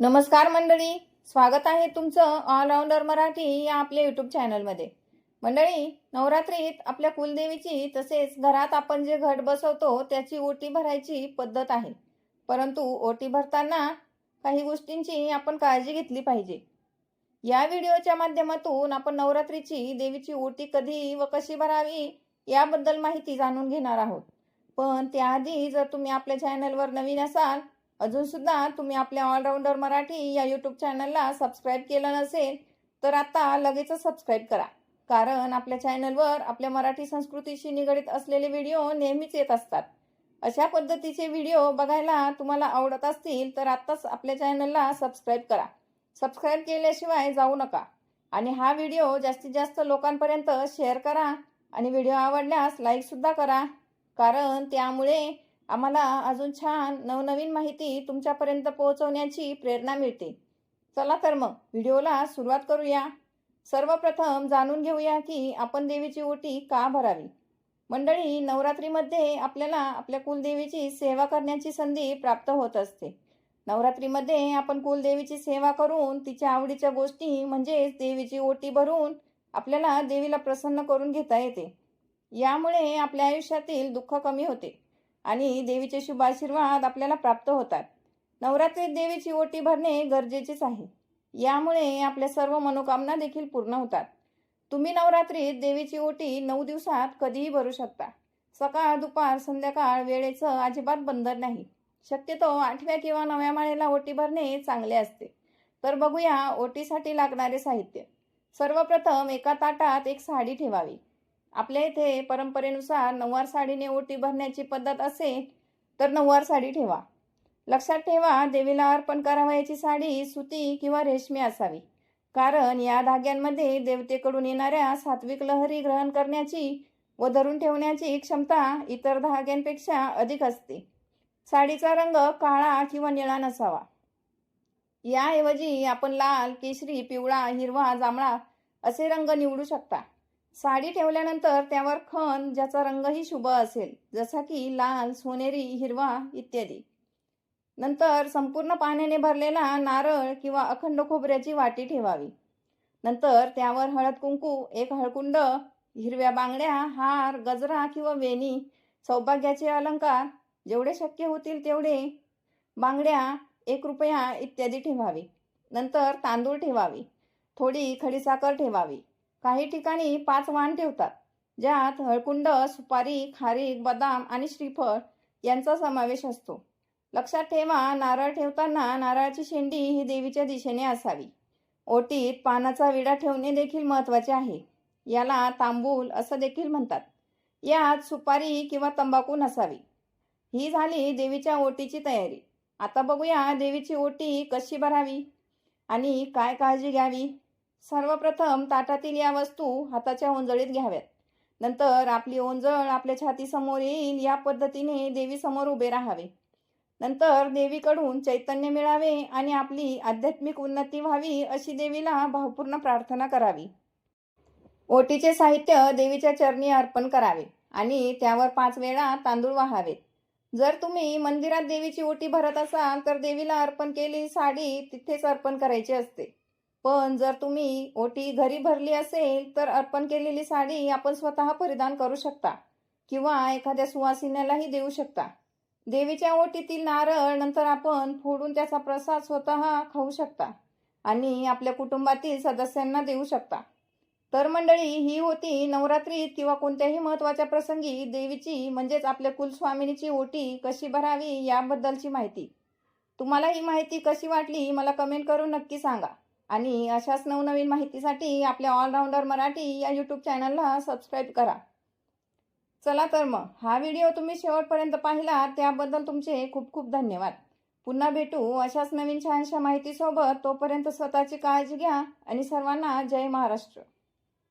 नमस्कार मंडळी स्वागत आहे तुमचं ऑलराऊंडर मराठी या आपल्या यूट्यूब चॅनलमध्ये मंडळी नवरात्रीत आपल्या कुलदेवीची तसेच घरात आपण जे घट बसवतो त्याची ओटी भरायची पद्धत आहे. परंतु ओटी भरताना काही गोष्टींची आपण काळजी घेतली पाहिजे. या व्हिडिओच्या माध्यमातून आपण नवरात्रीची देवीची ओटी कधी व कशी भरावी याबद्दल माहिती जाणून घेणार आहोत. पण त्याआधी जर तुम्ही आपल्या चॅनलवर नवीन असाल अजून सुद्धा तुम्ही आपल्या ऑलराऊंडर मराठी या यूट्यूब चॅनलला सबस्क्राईब केलं नसेल तर आता लगेचच सबस्क्राईब करा. कारण आपल्या चॅनलवर आपल्या मराठी संस्कृतीशी निगडीत असलेले व्हिडिओ नेहमीच येत असतात. अशा पद्धतीचे व्हिडिओ बघायला तुम्हाला आवडत असतील तर आत्ताच आपल्या चॅनलला सबस्क्राईब करा. सबस्क्राईब केल्याशिवाय जाऊ नका. आणि हा व्हिडिओ जास्तीत जास्त लोकांपर्यंत शेअर करा. आणि व्हिडिओ आवडल्यास लाईकसुद्धा करा. कारण त्यामुळे आम्हाला अजून छान नवनवीन माहिती तुमच्यापर्यंत पोहोचवण्याची प्रेरणा मिळते. चला तर मग व्हिडिओला सुरुवात करूया. सर्वप्रथम जाणून घेऊया की आपण देवीची ओटी का भरावी? मंडळी नवरात्रीमध्ये आपल्याला आपल्या कुलदेवीची सेवा करण्याची संधी प्राप्त होत असते. नवरात्रीमध्ये आपण कुलदेवीची सेवा करून तिच्या आवडीच्या गोष्टी म्हणजेच देवीची ओटी भरून आपल्याला देवीला प्रसन्न करून घेता येते. यामुळे आपल्या आयुष्यातील दुःख कमी होते. आणि देवीचे शुभ आशीर्वाद आपल्याला प्राप्त होतात. नवरात्रीत देवीची ओटी भरणे गरजेचेच आहे. यामुळे आपल्या सर्व मनोकामना देखील पूर्ण होतात. तुम्ही नवरात्रीत देवीची ओटी नऊ दिवसात कधीही भरू शकता. सकाळ दुपार संध्याकाळ वेळेचं अजिबात बंधन नाही. शक्यतो आठव्या किंवा नव्या माळेला ओटी भरणे चांगले असते. तर बघूया ओटीसाठी लागणारे साहित्य. सर्वप्रथम एका ताटात एक साडी ठेवावी. आपल्या इथे परंपरेनुसार नऊवार साडीने ओटी भरण्याची पद्धत असेल तर नऊवार साडी ठेवा. लक्षात ठेवा देवीला अर्पण करावयाची साडी सुती किंवा रेशमी असावी. कारण या धाग्यांमध्ये देवतेकडून येणाऱ्या सात्विक लहरी ग्रहण करण्याची व धरून ठेवण्याची क्षमता इतर धाग्यांपेक्षा अधिक असते. साडीचा रंग काळा किंवा निळा नसावा. याऐवजी आपण लाल केशरी पिवळा हिरवा जांभळा असे रंग निवडू शकता. साडी ठेवल्यानंतर त्यावर खण ज्याचा रंगही शुभ असेल जसा की लाल सोनेरी हिरवा इत्यादी. नंतर संपूर्ण पाण्याने भरलेला नारळ किंवा अखंड खोबऱ्याची वाटी ठेवावी. नंतर त्यावर हळद कुंकू एक हळकुंड हिरव्या बांगड्या हार गजरा किंवा वेणी सौभाग्याचे अलंकार जेवढे शक्य होतील तेवढे बांगड्या एक रुपया इत्यादी ठेवावी. नंतर तांदूळ ठेवावी. थोडी खडीसाखर ठेवावी. काही ठिकाणी पाच वाण ठेवतात ज्यात हळकुंड सुपारी खारीक बदाम आणि श्रीफळ यांचा समावेश असतो. लक्षात ठेवा नारळ ठेवताना नारळाची शेंडी ही देवीच्या दिशेने असावी. ओटीत पानाचा विडा ठेवणे देखील महत्त्वाचे आहे. याला तांबूल असं देखील म्हणतात. यात सुपारी किंवा तंबाखू नसावी. ही झाली देवीच्या ओटीची तयारी. आता बघूया देवीची ओटी कशी भरावी आणि काय काळजी घ्यावी. सर्वप्रथम ताटातील या वस्तू हाताच्या ओंजळीत घ्याव्यात. नंतर आपली ओंजळ आपल्या छातीसमोर येईल या पद्धतीने देवीसमोर उभे राहावे. नंतर देवीकडून चैतन्य मिळावे आणि आपली आध्यात्मिक उन्नती व्हावी अशी देवीला भावपूर्ण प्रार्थना करावी. ओटीचे साहित्य देवीच्या चरणी अर्पण करावे आणि त्यावर पाच वेळा तांदूळ वाहावे. जर तुम्ही मंदिरात देवीची ओटी भरत असाल तर देवीला अर्पण केलेली साडी तिथेच अर्पण करायची असते. पण जर तुम्ही ओटी घरी भरली असेल तर अर्पण केलेली साडी आपण स्वतः परिधान करू शकता किंवा एखाद्या सुवासिन्यालाही देऊ शकता. देवीच्या ओटीतील नारळ नंतर आपण फोडून त्याचा प्रसाद स्वतः खाऊ शकता आणि आपल्या कुटुंबातील सदस्यांना देऊ शकता. तर मंडळी ही होती नवरात्रीत किंवा कोणत्याही महत्त्वाच्या प्रसंगी देवीची म्हणजेच आपल्या कुलस्वामिनीची ओटी कशी भरावी याबद्दलची माहिती. तुम्हाला ही माहिती कशी वाटली मला कमेंट करून नक्की सांगा. आणि अशाच नवनवीन माहितीसाठी आपल्या ऑलराऊंडर मराठी या यूट्यूब चॅनलला सबस्क्राईब करा. चला तर मग हा व्हिडिओ तुम्ही शेवटपर्यंत पाहिला त्याबद्दल तुमचे खूप खूप धन्यवाद. पुन्हा भेटू अशाच नवीन छानशा माहितीसोबत तोपर्यंत स्वतःची काळजी घ्या आणि सर्वांना जय महाराष्ट्र.